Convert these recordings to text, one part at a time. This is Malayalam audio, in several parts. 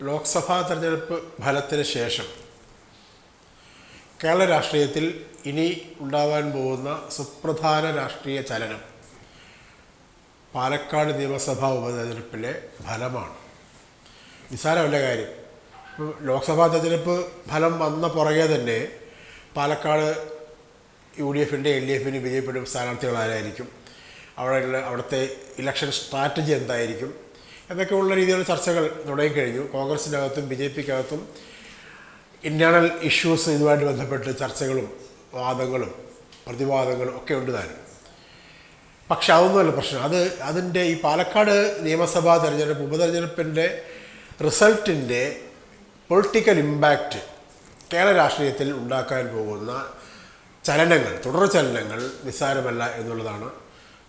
ലോക്സഭാ തെരഞ്ഞെടുപ്പ് ഫലത്തിന് ശേഷം കേരള രാഷ്ട്രീയത്തിൽ ഇനി ഉണ്ടാവാൻ പോകുന്ന സുപ്രധാന രാഷ്ട്രീയ ചലനം പാലക്കാട് നിയമസഭാ ഉപതെരഞ്ഞെടുപ്പിലെ ഫലമാണ്. നിസ്സാരമല്ല കാര്യം. ലോക്സഭാ തെരഞ്ഞെടുപ്പ് ഫലം വന്ന പുറകെ തന്നെ പാലക്കാട് യു ഡി എഫിന്റെ എൽ ഡി എഫിന്റെ ബി സ്ഥാനാർത്ഥികൾ ആരായിരിക്കും അവിടെയുള്ള അവിടുത്തെ ഇലക്ഷൻ സ്ട്രാറ്റജി എന്തായിരിക്കും? എന്നൊക്കെയുള്ള രീതിയിലുള്ള ചർച്ചകൾ തുടങ്ങിക്കഴിഞ്ഞു കോൺഗ്രസിനകത്തും ബി ജെ പിക്കകത്തും ഇന്റേർണൽ ഇഷ്യൂസ് ഇതുമായിട്ട് ബന്ധപ്പെട്ട് ചർച്ചകളും വാദങ്ങളും പ്രതിവാദങ്ങളും ഒക്കെ ഉണ്ട് താനും. പക്ഷെ അതൊന്നുമല്ല പ്രശ്നം. അത് അതിന്റെ ഈ പാലക്കാട് നിയമസഭാ തെരഞ്ഞെടുപ്പ് ഉപതെരഞ്ഞെടുപ്പിന്റെ റിസൾട്ടിന്റെ പൊളിറ്റിക്കൽ ഇമ്പാക്റ്റ് കേരള രാഷ്ട്രീയത്തിൽ ഉണ്ടാക്കാൻ പോകുന്ന ചലനങ്ങൾ തുടർ ചലനങ്ങൾ നിസ്സാരമല്ല എന്നുള്ളതാണ്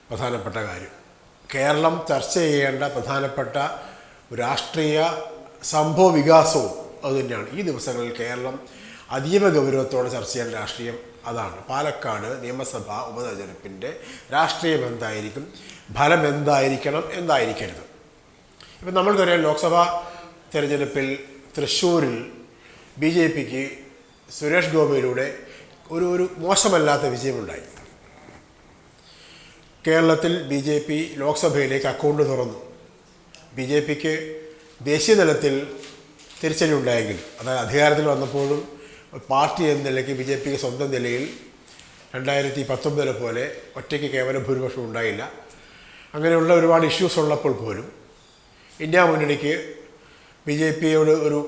പ്രധാനപ്പെട്ട കാര്യം. കേരളം ചർച്ച ചെയ്യേണ്ട പ്രധാനപ്പെട്ട രാഷ്ട്രീയ സംഭവ വികാസവും അതുതന്നെയാണ് ഈ ദിവസങ്ങളിൽ കേരളം അതീവ ഗൗരവത്തോടെ ചർച്ച ചെയ്യേണ്ട രാഷ്ട്രീയം അതാണ്. പാലക്കാട് നിയമസഭാ ഉപതെരഞ്ഞെടുപ്പിന്റെ രാഷ്ട്രീയം എന്തായിരിക്കും? ഫലം എന്തായിരിക്കണം എന്തായിരിക്കരുത്? ഇപ്പം നമ്മൾക്കറിയാം ലോക്സഭാ തിരഞ്ഞെടുപ്പിൽ തൃശ്ശൂരിൽ ബി ജെ പിക്ക് സുരേഷ് ഗോപിയിലൂടെ ഒരു ഒരു മോശമല്ലാത്ത വിജയമുണ്ടായി. കേരളത്തിൽ ബി ജെ പി ലോക്സഭയിലേക്ക് അക്കൗണ്ട് തുറന്നു. ബി ജെ പിക്ക് ദേശീയ തലത്തിൽ തിരിച്ചടി ഉണ്ടായെങ്കിലും അതായത് അധികാരത്തിൽ വന്നപ്പോഴും പാർട്ടി എന്ന നിലയ്ക്ക് ബി ജെ പിക്ക് സ്വന്തം നിലയിൽ രണ്ടായിരത്തി പത്തൊമ്പതിലെ പോലെ ഒറ്റയ്ക്ക് കേവല ഭൂരിപക്ഷം ഉണ്ടായില്ല. അങ്ങനെയുള്ള ഒരുപാട് ഇഷ്യൂസ് ഉള്ളപ്പോൾ പോലും ഇന്ത്യ മുന്നണിക്ക് ബി ജെ പിയോട് ഒരു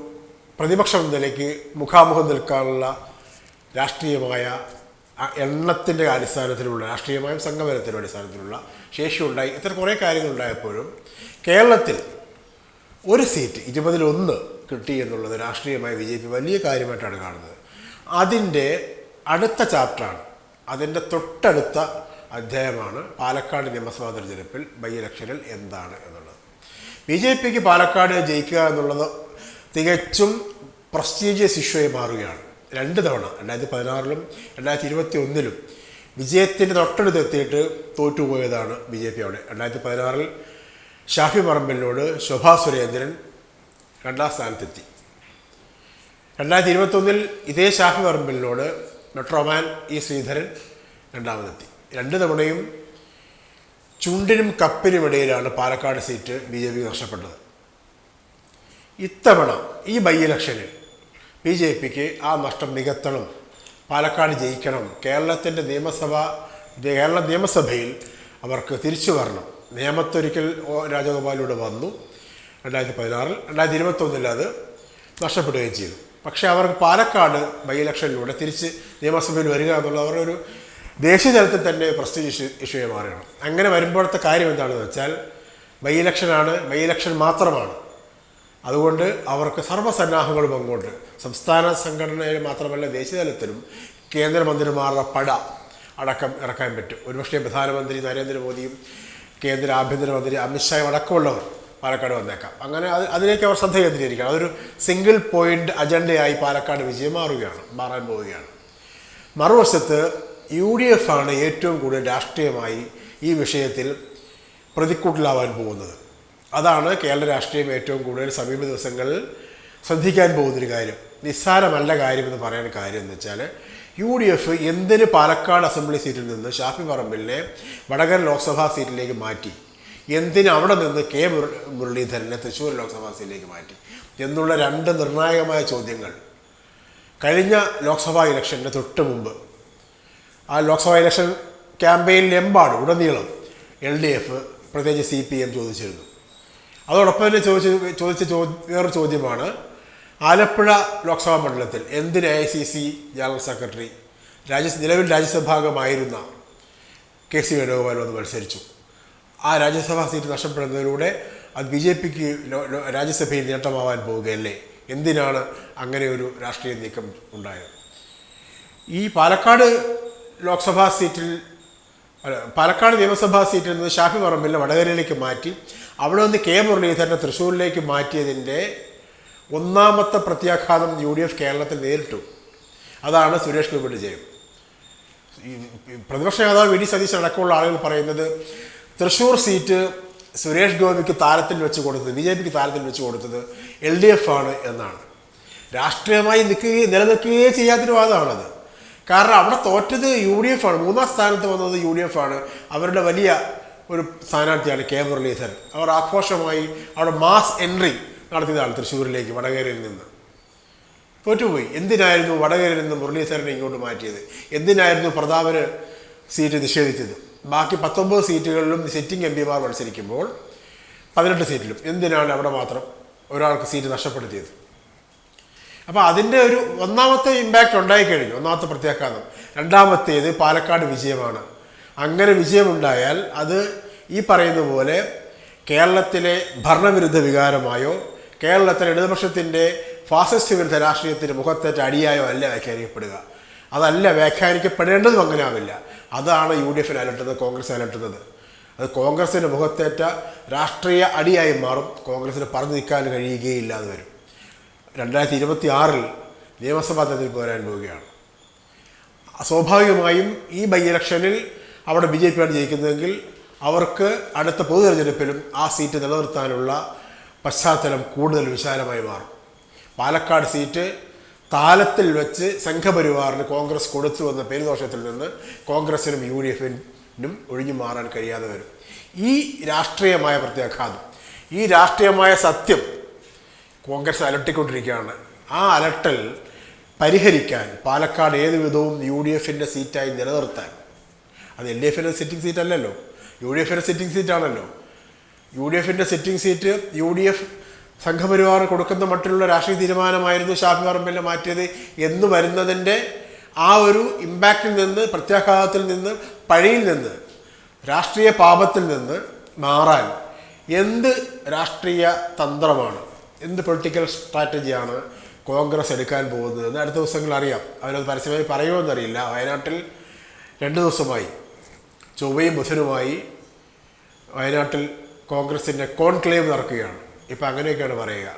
പ്രതിപക്ഷം എന്ന നിലയ്ക്ക് മുഖാമുഖം നിൽക്കാനുള്ള രാഷ്ട്രീയമായ എണ്ണത്തിന്റെ അടിസ്ഥാനത്തിലുള്ള രാഷ്ട്രീയമായും സംഘപരത്തിന്റെ അടിസ്ഥാനത്തിലുള്ള ശേഷിയുണ്ടായി. ഇത്തരം കുറേ കാര്യങ്ങളുണ്ടായപ്പോഴും കേരളത്തിൽ ഒരു സീറ്റ് ഇരുപതിലൊന്ന് കിട്ടി എന്നുള്ളത് രാഷ്ട്രീയമായി ബി ജെ പി വലിയ കാര്യമായിട്ടാണ് കാണുന്നത്. അതിന്റെ അടുത്ത ചാപ്റ്ററാണ്. അതിന്റെ തൊട്ടടുത്ത അധ്യായമാണ് പാലക്കാട് നിയമസഭാ തെരഞ്ഞെടുപ്പിൽ ബൈ ഇലക്ഷനിൽ എന്താണ് എന്നുള്ളത്. ബി ജെ പിക്ക് പാലക്കാട് ജയിക്കുക എന്നുള്ളത് തികച്ചും പ്രസ്റ്റീജിയസ് ആയി മാറുകയാണ്. രണ്ട് തവണ രണ്ടായിരത്തി പതിനാറിലും രണ്ടായിരത്തി ഇരുപത്തി ഒന്നിലും വിജയത്തിന്റെ തൊട്ടടുത്ത് എത്തിയിട്ട് തോറ്റുപോയതാണ് ബി ജെ പി അവിടെ. രണ്ടായിരത്തി പതിനാറിൽ ഷാഫി പറമ്പലിനോട് ശോഭാ സുരേന്ദ്രൻ രണ്ടാം സ്ഥാനത്തെത്തി. രണ്ടായിരത്തി ഇരുപത്തൊന്നിൽ ഇതേ ഷാഫി പറമ്പലിനോട് മെട്രോമാൻ ഇ ശ്രീധരൻ രണ്ടാമതെത്തി. രണ്ട് തവണയും ചുണ്ടിനും കപ്പിനും ഇടയിലാണ് Palakkad seat B J P നഷ്ടപ്പെട്ടത്. ഇത്തവണ ഈ ബൈ ഇലക്ഷനിൽ ബി ജെ പിക്ക് ആ നഷ്ടം നികത്തണം. പാലക്കാട് ജയിക്കണം. കേരളത്തിന്റെ നിയമസഭ കേരള നിയമസഭയിൽ അവർക്ക് തിരിച്ചു വരണം. നിയമത്തൊരിക്കൽ രാജഗോപാലിലൂടെ വന്നു. രണ്ടായിരത്തി പതിനാറിൽ രണ്ടായിരത്തി ഇരുപത്തൊന്നിൽ അത് നഷ്ടപ്പെടുകയും ചെയ്തു. പക്ഷേ അവർക്ക് പാലക്കാട് ബൈ ഇലക്ഷനിലൂടെ തിരിച്ച് നിയമസഭയിൽ വരിക എന്നുള്ളത് അവരുടെ ഒരു ദേശീയ തലത്തിൽ തന്നെ പ്രസ്റ്റീജ് ഇഷ്യൂ ഇഷ്യൂയെ മാറുകയാണ്. അങ്ങനെ വരുമ്പോഴത്തെ കാര്യം എന്താണെന്ന് വെച്ചാൽ ബൈ ഇലക്ഷനാണ് ബൈ ഇലക്ഷൻ മാത്രമാണ്. അതുകൊണ്ട് അവർക്ക് സർവസന്നാഹങ്ങളും അങ്ങോട്ട് സംസ്ഥാന സംഘടനയിൽ മാത്രമല്ല ദേശീയതലത്തിലും കേന്ദ്രമന്ത്രിമാരുടെ പട അടക്കം ഇറക്കാൻ പറ്റും. ഒരുപക്ഷെ പ്രധാനമന്ത്രി നരേന്ദ്രമോദിയും കേന്ദ്ര ആഭ്യന്തരമന്ത്രി അമിത്ഷായും അടക്കമുള്ളവർ പാലക്കാട് വന്നേക്കാം. അങ്ങനെ അത് അതിലേക്ക് അവർ ശ്രദ്ധ കേന്ദ്രീകരിക്കണം അതൊരു സിംഗിൾ പോയിന്റ് അജണ്ടയായി പാലക്കാട് വിജയം മാറുകയാണ് മാറാൻ പോവുകയാണ്. മറുവശത്ത് യു ഡി എഫ് ആണ് ഏറ്റവും കൂടുതൽ രാഷ്ട്രീയമായി ഈ വിഷയത്തിൽ പ്രതിക്കൂട്ടിലാവാൻ പോകുന്നത്. അതാണ് കേരള രാഷ്ട്രീയം ഏറ്റവും കൂടുതൽ സമീപ ദിവസങ്ങളിൽ ശ്രദ്ധിക്കാൻ പോകുന്നൊരു കാര്യം. നിസ്സാരമല്ല കാര്യമെന്ന് പറയാൻ കാര്യം എന്ന് വെച്ചാൽ യു ഡി എഫ് എന്തിന് പാലക്കാട് അസംബ്ലി സീറ്റിൽ നിന്ന് ഷാഫി പറമ്പിലിനെ വടകര ലോക്സഭാ സീറ്റിലേക്ക് മാറ്റി? എന്തിന് അവിടെ നിന്ന് കെ മുര- മുരളീധരനെ തൃശ്ശൂർ ലോക്സഭാ സീറ്റിലേക്ക് മാറ്റി? എന്നുള്ള രണ്ട് നിർണായകമായ ചോദ്യങ്ങൾ. കഴിഞ്ഞ ലോക്സഭാ ഇലക്ഷന്റെ തൊട്ട് മുമ്പ്. ആ ലോക്സഭാ ഇലക്ഷൻ ക്യാമ്പയിനിലെമ്പാട് ഉടനീളം എൽ ഡി എഫ് പ്രത്യേകിച്ച് സി പി എം ചോദിച്ചിരുന്നു. അതോടൊപ്പം തന്നെ ചോദിച്ച ചോദിച്ച ചോ വേറൊരു ചോദ്യമാണ്. ആലപ്പുഴ ലോക്സഭാ മണ്ഡലത്തിൽ എന്തിന് A I C C general secretary രാജ്യ നിലവിൽ രാജ്യസഭാംഗമായിരുന്ന കെ സി വേണുഗോപാൽ വന്ന് മത്സരിച്ചു. ആ രാജ്യസഭാ സീറ്റ് നഷ്ടപ്പെടുന്നതിലൂടെ അത് ബി ജെ പിക്ക് രാജ്യസഭയിൽ നേട്ടമാവാൻ പോവുകയല്ലേ? എന്തിനാണ് അങ്ങനെ ഒരു രാഷ്ട്രീയ നീക്കം ഉണ്ടായത്? ഈ പാലക്കാട് ലോക്സഭാ സീറ്റിൽ പാലക്കാട് നിയമസഭാ സീറ്റിൽ നിന്ന് ഷാഫി പറമ്പിലിനെ വടകരയിലേക്ക് മാറ്റി അവിടെ നിന്ന് കെ മുരളീധരനെ തൃശ്ശൂരിലേക്ക് മാറ്റിയതിന്റെ ഒന്നാമത്തെ പ്രത്യാഘാതം യു ഡി എഫ് കേരളത്തിൽ നേരിട്ടു. അതാണ് സുരേഷ് ഗോപി വിജയം പ്രതിപക്ഷ നേതാവ് വി ഡി സതീശൻ അടക്കമുള്ള ആളുകൾ പറയുന്നത് തൃശ്ശൂർ സീറ്റ് സുരേഷ് ഗോപിക്ക് താരത്തിൽ വെച്ച് കൊടുത്തത് ബി ജെ പിക്ക് താരത്തിൽ വെച്ച് കൊടുത്തത് എൽ ഡി എഫ് ആണ് എന്നാണ്. രാഷ്ട്രീയമായി നിൽക്കുകയും നിലനിൽക്കുകയേ ചെയ്യാത്തൊരു വാദമാണത്. കാരണം അവിടെ തോറ്റത് യു ഡി എഫ് ആണ്. മൂന്നാം സ്ഥാനത്ത് വന്നത് യു ഡി എഫ് ആണ്. അവരുടെ വലിയ ഒരു സ്ഥാനാർത്ഥിയാണ് കെ മുരളീധരൻ. അവർ ആഘോഷമായി അവിടെ മാസ് എൻട്രി നടത്തിയതാണ് തൃശ്ശൂരിലേക്ക് വടകരയിൽ നിന്ന്. തോറ്റുപോയി. എന്തിനായിരുന്നു വടകരയിൽ നിന്ന് മുരളീധരനെ ഇങ്ങോട്ട് മാറ്റിയത്? എന്തിനായിരുന്നു പ്രതാപന് സീറ്റ് നിഷേധിച്ചത്? ബാക്കി പത്തൊമ്പത് സീറ്റുകളിലും സിറ്റിംഗ് എം പിമാർ മത്സരിക്കുമ്പോൾ പതിനെട്ട് സീറ്റിലും. എന്തിനാണ് അവിടെ മാത്രം ഒരാൾക്ക് സീറ്റ് നഷ്ടപ്പെടുത്തിയത്? അപ്പോൾ അതിന്റെ ഒരു ഒന്നാമത്തെ ഇമ്പാക്റ്റ് ഉണ്ടായിക്കഴിഞ്ഞു ഒന്നാമത്തെ പ്രത്യാഘാതം. രണ്ടാമത്തേത് പാലക്കാട് വിജയമാണ്. അങ്ങനെ വിജയമുണ്ടായാൽ അത് ഈ പറയുന്ന പോലെ കേരളത്തിലെ ഭരണവിരുദ്ധ വികാരമായോ കേരളത്തിലെ ഇടതുപക്ഷത്തിന്റെ ഫാസിസ്റ്റ് വിരുദ്ധ രാഷ്ട്രീയത്തിന്റെ മുഖത്തേറ്റ അടിയായോ അല്ല വ്യാഖ്യാനിക്കപ്പെടുക. അതല്ല വ്യാഖ്യാനിക്കപ്പെടേണ്ടതും അങ്ങനെ ആവില്ല അതാണ് യു ഡി എഫിന് അലട്ടുന്നത് കോൺഗ്രസ് അലട്ടുന്നത്. അത് കോൺഗ്രസിന്റെ മുഖത്തേറ്റ രാഷ്ട്രീയ അടിയായി മാറും കോൺഗ്രസിന് പറഞ്ഞു നിൽക്കാൻ കഴിയുകയില്ലാതെ വരും. രണ്ടായിരത്തി ഇരുപത്തി ആറിൽ നിയമസഭാ തെരഞ്ഞെടുപ്പ് വരാൻ പോവുകയാണ്. സ്വാഭാവികമായും ഈ ബൈ ഇലക്ഷനിൽ അവിടെ ബി ജെ പിയാണ് ജയിക്കുന്നതെങ്കിൽ അവർക്ക് അടുത്ത പൊതു തെരഞ്ഞെടുപ്പിലും ആ സീറ്റ് നിലനിർത്താനുള്ള പശ്ചാത്തലം കൂടുതൽ വിശാലമായി മാറും. പാലക്കാട് സീറ്റ് താലത്തിൽ വെച്ച് സംഘപരിവാറിന് കോൺഗ്രസ് കൊടുത്തു വന്ന പേരുദോഷത്തിൽ നിന്ന് കോൺഗ്രസിനും യു ഡി എഫിനും ഒഴിഞ്ഞു മാറാൻ കഴിയാതെ വരും. ഈ രാഷ്ട്രീയമായ പ്രത്യാഘാതം ഈ രാഷ്ട്രീയമായ സത്യം കോൺഗ്രസ് അലട്ടിക്കൊണ്ടിരിക്കുകയാണ്. ആ അലട്ടൽ പരിഹരിക്കാൻ പാലക്കാട് ഏത് വിധവും യു ഡി എഫിന്റെ സീറ്റായി നിലനിർത്താൻ. അത് എൽ ഡി എഫിന്റെ സിറ്റിംഗ് സീറ്റ് അല്ലല്ലോ. യു ഡി എഫിന്റെ സിറ്റിംഗ് സീറ്റാണല്ലോ യു ഡി എഫിന്റെ sitting seat U D F Sangh Parivar കൊടുക്കുന്ന മട്ടിലുള്ള രാഷ്ട്രീയ തീരുമാനമായിരുന്നു ഷാഫി പറമ്പിലെ മാറ്റിയത് എന്ന് വരുന്നതിന്റെ ആ ഒരു ഇമ്പാക്റ്റിൽ നിന്ന് പ്രത്യാഘാതത്തിൽ നിന്ന് പഴയിൽ നിന്ന് രാഷ്ട്രീയ പാപത്തിൽ നിന്ന് മാറാൻ എന്ത് രാഷ്ട്രീയ തന്ത്രമാണ്? എന്ത് പൊളിറ്റിക്കൽ സ്ട്രാറ്റജിയാണ് കോൺഗ്രസ് എടുക്കാൻ പോകുന്നത് എന്ന് അടുത്ത ദിവസങ്ങൾ അറിയാം. അവരത് പരസ്യമായി പറയുമെന്നറിയില്ല വയനാട്ടിൽ രണ്ട് ദിവസമായി ചൊവ്വയും ബുധനുമായി വയനാട്ടിൽ കോൺഗ്രസിന്റെ കോൺക്ലേവ് നടക്കുകയാണ്. ഇപ്പം അങ്ങനെയൊക്കെയാണ് പറയുക.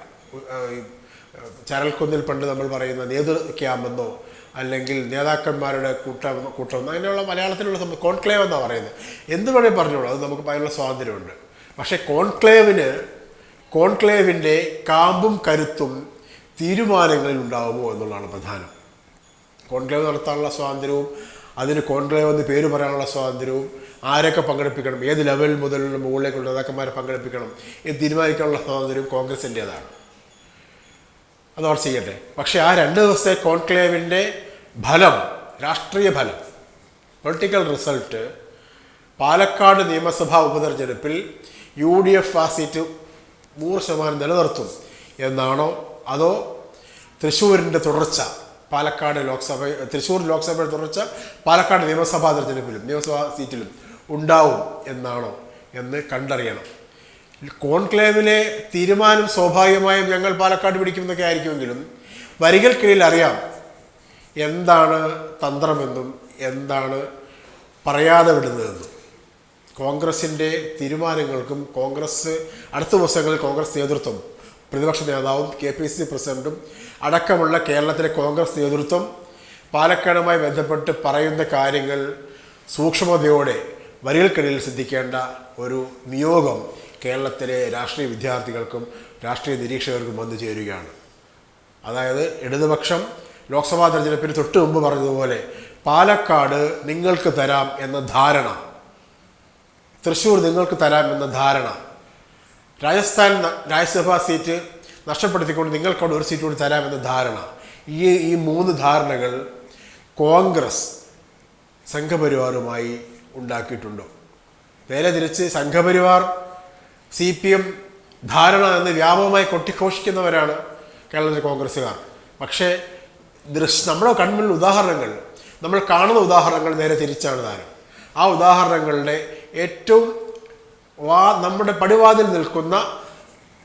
ചരൽക്കുന്നിൽ പണ്ട് നമ്മൾ പറയുന്ന നേതൃ ക്യാമ്പെന്നോ അല്ലെങ്കിൽ നേതാക്കന്മാരുടെ കൂട്ടം കൂട്ടം അങ്ങനെയുള്ള മലയാളത്തിലുള്ള കോൺക്ലേവ് എന്നാണ് പറയുന്നത്. എന്ത് വേണേൽ പറഞ്ഞോളൂ. അത് നമുക്ക് അതിനുള്ള സ്വാതന്ത്ര്യമുണ്ട്. പക്ഷേ കോൺക്ലേവിന് കോൺക്ലേവിന്റെ കാമ്പും കരുത്തും തീരുമാനങ്ങളിൽ ഉണ്ടാകുമോ എന്നുള്ളതാണ് പ്രധാനം. കോൺക്ലേവ് നടത്താനുള്ള സ്വാതന്ത്ര്യവും അതിന് കോൺക്ലേവ് എന്ന് പേര് പറയാനുള്ള സ്വാതന്ത്ര്യവും ആരൊക്കെ പങ്കെടുപ്പിക്കണം ഏത് ലെവൽ മുതലുള്ള മുകളിലേക്കുള്ള നേതാക്കന്മാരെ പങ്കെടുപ്പിക്കണം എന്ന് തീരുമാനിക്കാനുള്ള സ്വാതന്ത്ര്യം കോൺഗ്രസിന്റേതാണ് അത് അവർ ചെയ്യട്ടെ. പക്ഷേ ആ രണ്ട് ദിവസത്തെ കോൺക്ലേവിന്റെ ഫലം രാഷ്ട്രീയ ഫലം പൊളിറ്റിക്കൽ റിസൾട്ട് പാലക്കാട് നിയമസഭാ ഉപതെരഞ്ഞെടുപ്പിൽ യു ഡി എഫ് ആ സീറ്റ് നൂറ് ശതമാനം നിലനിർത്തും എന്നാണോ? അതോ തൃശ്ശൂരിന്റെ തുടർച്ച പാലക്കാട് ലോക്സഭ തൃശ്ശൂർ ലോക്സഭയുടെ തുടർച്ച പാലക്കാട് നിയമസഭാ തെരഞ്ഞെടുപ്പിലും നിയമസഭാ സീറ്റിലും ഉണ്ടാവും എന്നാണോ എന്ന് കണ്ടറിയണം. കോൺക്ലേവിലെ തീരുമാനം സ്വാഭാവികമായും ഞങ്ങൾ പാലക്കാട് പിടിക്കുമെന്നൊക്കെ ആയിരിക്കുമെങ്കിലും വരികൾക്കിടയിൽ അറിയാം എന്താണ് തന്ത്രമെന്നും എന്താണ് പറയാതെ വിടുന്നതെന്നും. കോൺഗ്രസിന്റെ തീരുമാനങ്ങൾക്കും കോൺഗ്രസ് അടുത്ത ദിവസങ്ങളിൽ കോൺഗ്രസ് നേതൃത്വം പ്രതിപക്ഷ നേതാവും കെ പി സി പ്രസിഡന്റും അടക്കമുള്ള കേരളത്തിലെ കോൺഗ്രസ് നേതൃത്വം പാലക്കാടുമായി ബന്ധപ്പെട്ട് പറയുന്ന കാര്യങ്ങൾ സൂക്ഷ്മതയോടെ വരികൾക്കിടയിൽ ശ്രദ്ധിക്കേണ്ട ഒരു നിയോഗം കേരളത്തിലെ രാഷ്ട്രീയ വിദ്യാർത്ഥികൾക്കും രാഷ്ട്രീയ നിരീക്ഷകർക്കും വന്നു ചേരുകയാണ്. അതായത് ഇടതുപക്ഷം ലോക്സഭാ തെരഞ്ഞെടുപ്പിന് തൊട്ട് മുമ്പ് പറഞ്ഞതുപോലെ പാലക്കാട് നിങ്ങൾക്ക് തരാം എന്ന ധാരണ തൃശ്ശൂർ നിങ്ങൾക്ക് തരാമെന്ന ധാരണ. രാജസ്ഥാൻ രാജ്യസഭാ സീറ്റ് നഷ്ടപ്പെടുത്തിക്കൊണ്ട് നിങ്ങൾക്കവിടെ ഒരു സീറ്റ് കൂടി തരാമെന്ന ധാരണ. ഈ ഈ മൂന്ന് ധാരണകൾ കോൺഗ്രസ് സംഘപരിവാറുമായി ഉണ്ടാക്കിയിട്ടുണ്ടോ. നേരെ തിരിച്ച് സംഘപരിവാർ സി പി എം ധാരണ എന്ന് വ്യാപകമായി കൊട്ടിഘോഷിക്കുന്നവരാണ് കേരളത്തിലെ കോൺഗ്രസ്സുകാർ. പക്ഷേ ദൃശ് നമ്മുടെ കൺമുന്നിൽ ഉദാഹരണങ്ങൾ നമ്മൾ കാണുന്ന ഉദാഹരണങ്ങൾ നേരെ തിരിച്ചാണ് താരം ആ ഉദാഹരണങ്ങളുടെ ഏറ്റവും വാ നമ്മുടെ പടിവാതിൽ നിൽക്കുന്ന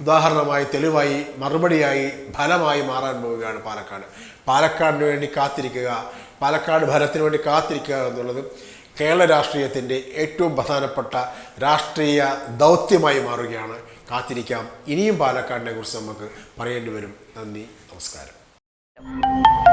ഉദാഹരണമായി തെളിവായി മറുപടിയായി ഫലമായി മാറാൻ പോവുകയാണ് പാലക്കാട്. പാലക്കാടിന് വേണ്ടി കാത്തിരിക്കുക പാലക്കാട് ഫലത്തിന് വേണ്ടി കാത്തിരിക്കുക എന്നുള്ളത് കേരള രാഷ്ട്രീയത്തിന്റെ ഏറ്റവും പ്രധാനപ്പെട്ട രാഷ്ട്രീയ ദൗത്യമായി മാറുകയാണ്. കാത്തിരിക്കാം. ഇനിയും പാലക്കാടിനെ കുറിച്ച് നമുക്ക് പറയേണ്ടി വരും. നന്ദി. നമസ്കാരം.